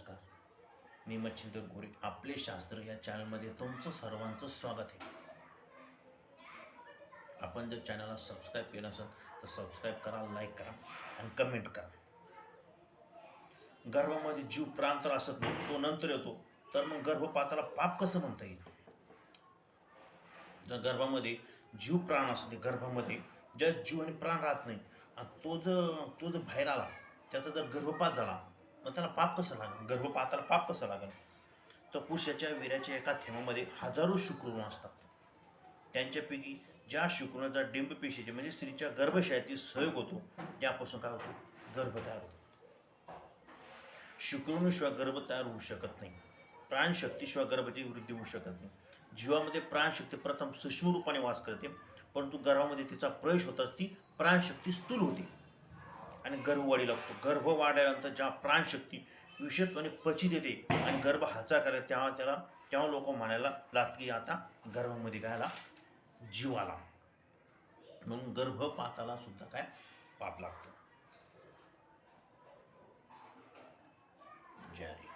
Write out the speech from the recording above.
नमस्कार. मी मच्छिंद्र गोरे आपले शास्त्र या चॅनलमध्ये तुमचं सर्वांचं स्वागत आहे. आपण जर चॅनलला सबस्क्राईब केलं असेल तर सबस्क्राईब करा लाईक करा आणि कमेंट करा. गर्भामध्ये जीव प्राण तर असत नाही तो नंतर येतो. तर मग गर्भपाताला पाप कसं म्हणता येईल? जर गर्भामध्ये जीव प्राण असते गर्भामध्ये ज्या जीव आणि प्राण राहत नाही आणि तो जर तो जर बाहेर आला त्याचा जर गर्भपात झाला मग त्याला पाप कसं लागेल? गर्भपाताला पाप कसं लागेल? तर पुरुषाच्या वीराच्या एका थेंबामध्ये हजारो शुक्राणू असतात. त्यांच्यापैकी ज्या शुक्राचा डिंब पेशीचे म्हणजे स्त्रीच्या गर्भशयातील सहयोग होतो त्यापासून काय होतो? गर्भ तयार होतो. शुक्रणूशिवाय गर्भ तयार होऊ शकत नाही. प्राणशक्तीशिवाय गर्भाची वृद्धी होऊ शकत नाही. जीवामध्ये प्राणशक्ती प्रथम सूक्ष्म रूपाने वास करते परंतु गर्भामध्ये तिचा प्रवेश होताच ती प्राणशक्ती स्थूल होते. आणि गर्भ वाढी लागतो. गर्भ वाढल्यानंतर ज्या प्राणशक्ती विशेषपणे पचित येते आणि गर्भ हालचाल करायला तेव्हा त्याला तेव्हा लोक म्हणायला लागत की आता गर्भामध्ये गायला जीव आला. म्हणून गर्भपाताला सुद्धा काय पाप लागतं. जारी